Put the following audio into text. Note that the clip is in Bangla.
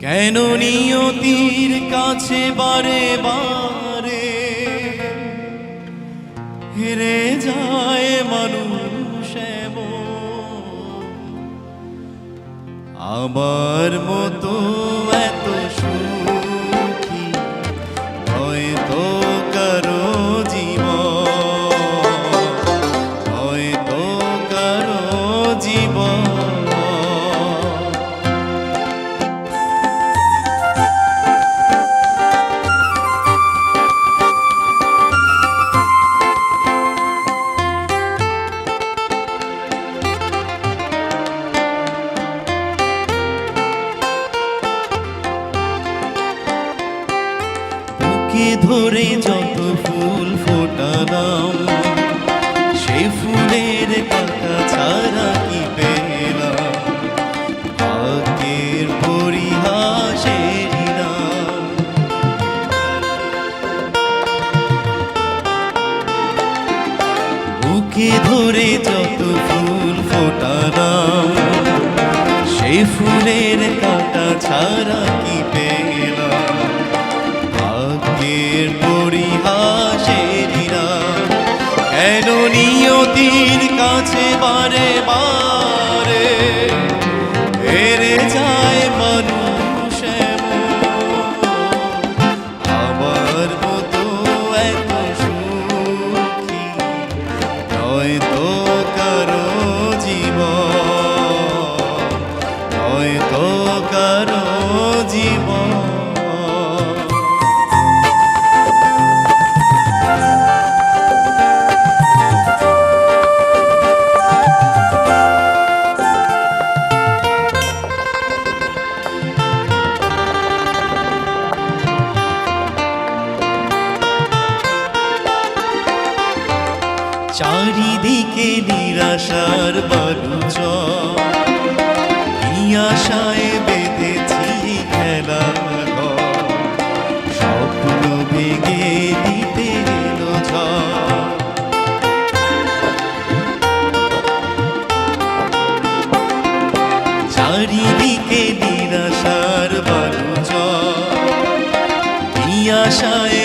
কেন নিয়তির কাছে বারে বারে হেরে যায় মানুষ। আমার মতো বুকে ধরে যত ফুল ফোটালাম সে ফুলের কাটা ছাড়া কি পেলাম? ভাগ্যের পরিহাসের বুকে ধরে যত ফুল ফোটালাম সে ফুলের কাটা ছাড়া কি পেলাম? নিয়তির কাছে বারে বারে চারিদিকে নিরাশার বালুচ আশায় বেঁধেছি খেলা। স্বপ্ন ভেঙে দিতে এলো। চারিদিকে নিরাশার বালুচ আশায়